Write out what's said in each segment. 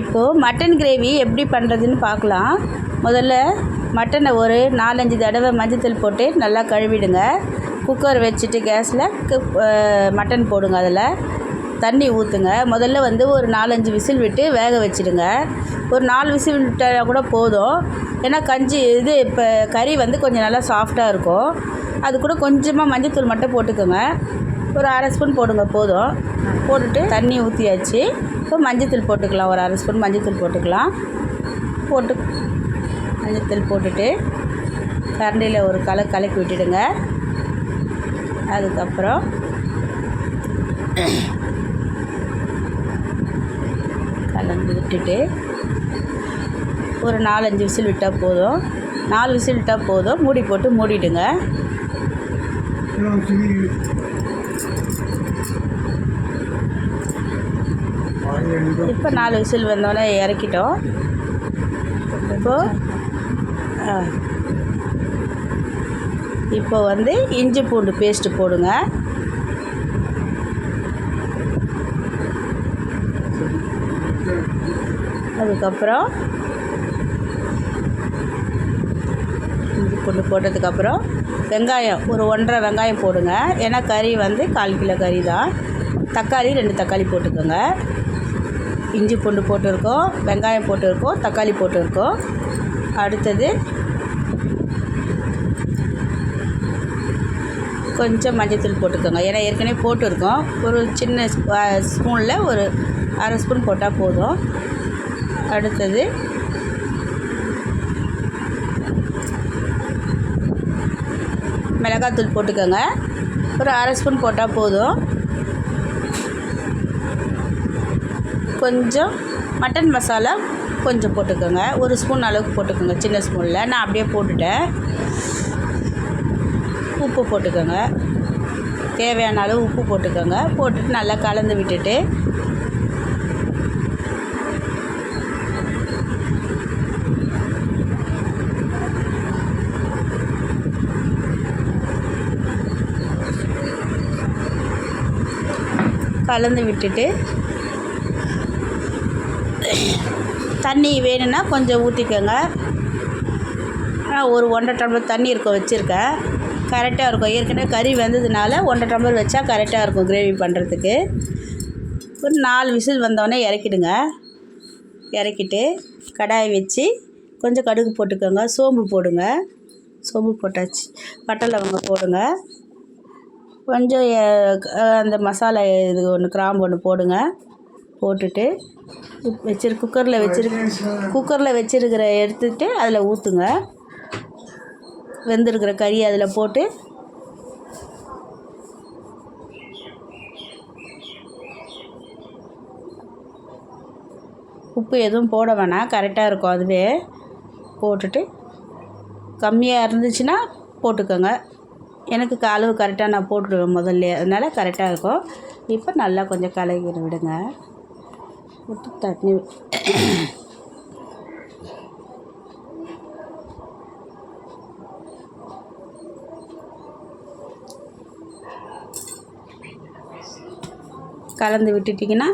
இப்போது mutton gravy எப்படி பண்ணுறதுன்னு பார்க்கலாம். முதல்ல மட்டனை ஒரு நாலஞ்சு தடவை மஞ்சத்தூள் போட்டு நல்லா கழுவிடுங்க. குக்கர் வச்சுட்டு கேஸில் மட்டன் போடுங்க அதில். தண்ணி ஊற்றுங்க முதல்ல வந்து ஒரு நாலஞ்சு விசில் விட்டு வேக வச்சிடுங்க. ஒரு நாலு விசில் விட்டால் கூட போதும். ஏன்னா கஞ்சி இது இப்போ கறி வந்து கொஞ்சம் நல்லா சாஃப்டாக இருக்கும். அது கூட கொஞ்சமாக மஞ்சத்தூள் மட்டும் போட்டுக்கோங்க. ஒரு அரை ஸ்பூன் போடுங்க போதும். போட்டுட்டு தண்ணி ஊற்றியாச்சு இப்போ மஞ்சத்தூள் போட்டுக்கலாம். ஒரு அரை ஸ்பூன் மஞ்சத்தூள் போட்டுக்கலாம். போட்டு மஞ்சத்தூள் போட்டுட்டு கரண்டியில் ஒரு கலை கலக்கி விட்டுடுங்க. அதுக்கப்புறம் கலந்து விட்டுட்டு ஒரு நாலஞ்சு விசில் விட்டால் போதும். நாலு விசில் விட்டால் போதும். மூடி போட்டு மூடிடுங்க. இப்போ நாலு விசில் வந்தோடனே இறக்கிட்டோம். இப்போது இப்போ வந்து இஞ்சி பூண்டு பேஸ்ட்டு போடுங்க. அதுக்கப்புறம் இஞ்சி பூண்டு போட்டதுக்கப்புறம் வெங்காயம் ஒரு ஒன்றரை வெங்காயம் போடுங்க. ஏன்னா கறி வந்து கால் கிலோ கறி தான். தக்காளி ரெண்டு தக்காளி போட்டுக்கோங்க. இஞ்சி பூண்டு போட்டிருக்கோம் வெங்காயம் போட்டிருக்கோம் தக்காளி போட்டிருக்கோம். அடுத்தது கொஞ்சம் மஞ்சத்தூள் போட்டுக்கோங்க. ஏன்னா ஏற்கனவே போட்டிருக்கோம். ஒரு சின்ன ஸ்பூனில் ஒரு அரை ஸ்பூன் போட்டால் போதும். அடுத்தது மிளகாத்தூள் போட்டுக்கோங்க. ஒரு அரை ஸ்பூன் போட்டால் போதும். கொஞ்சம் மட்டன் மசாலா கொஞ்சம் போட்டுக்கோங்க. ஒரு ஸ்பூன் அளவுக்கு போட்டுக்கோங்க சின்ன ஸ்பூனில். நான் அப்படியே போட்டுட்டேன். உப்பு போட்டுக்கோங்க. தேவையான அளவு உப்பு போட்டுக்கோங்க. போட்டுட்டு நல்லா கலந்து விட்டுட்டு கலந்து விட்டுட்டு தண்ணி வேணும்னா கொஞ்சம் ஊற்றிக்கோங்க ஒரு ஒன்றரை டம்ளர் தண்ணி இருக்க வச்சுருக்கேன். கரெக்டாக இருக்கும். ஏற்கனவே கறி வெந்ததுனால ஒன்றரை டம்ளர் வச்சா கரெக்டாக இருக்கும் கிரேவி பண்ணுறதுக்கு ஒரு நாலு விசில் வந்தோடனே இறக்கிடுங்க. இறக்கிட்டு கடாய் வச்சு கொஞ்சம் கடுகு போட்டுக்கோங்க. சோம்பு போடுங்க. சோம்பு போட்டாச்சு. பட்டை லவங்கம் போடுங்க. கொஞ்சம் அந்த மசாலா இது ஒன்று கிராம்பு ஒன்று போடுங்க. போட்டுட்டு வச்சிரு குக்கரில் வச்சிரு குக்கரில் வச்சிருக்கிற எடுத்துட்டு அதில் ஊற்றுங்க வெந்திருக்கிற கறியை அதில் போட்டு. உப்பு எதுவும் போட வேணாம். கரெக்டாக இருக்கும் அதுவே. போட்டுட்டு கம்மியாக இருந்துச்சுன்னா போட்டுக்கோங்க. எனக்கு அளவு கரெக்டாக நான் போட்டுடுவேன் முதல்ல. அதனால் கரெக்டாக இருக்கும். இப்போ நல்லா கொஞ்சம் கலக்கி விடுங்க. விட்டு தண்ணி கலந்து விட்டுட்டிங்கன்னா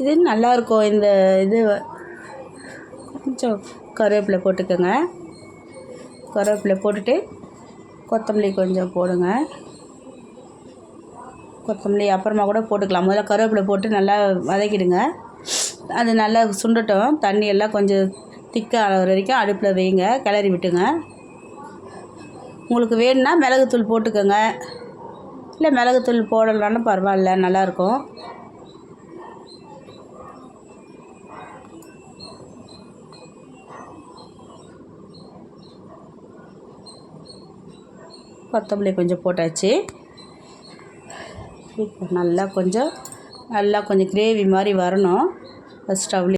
இது நல்லாயிருக்கும் இந்த இது கொஞ்சம் கருவேப்பிலை போட்டுக்கோங்க. கருவேப்பிலை போட்டுட்டு கொத்தமல்லி கொஞ்சம் போடுங்க. கொத்தமல்லி அப்புறமா கூட போட்டுக்கலாம். முதல்ல கருவேப்பிலை போட்டு நல்லா வதக்கிடுங்க. அது நல்லா சுண்டட்டும். தண்ணி எல்லாம் கொஞ்சம் திக்காக ஆகிற வரைக்கும் அடுப்பில் வைங்க. கிளறி விட்டுங்க. உங்களுக்கு வேணும்னா மிளகுத்தூள் போட்டுக்கோங்க. இல்லை மிளகுத்தூள் போடலனாலும் பரவாயில்ல நல்லாயிருக்கும். கொத்தமல்லி கொஞ்சம் போட்டாச்சு. இப்போ நல்லா கொஞ்சம் நல்லா கொஞ்சம் கிரேவி மாதிரி வரணும். ஃபஸ்ட் ஸ்டவ்லேயே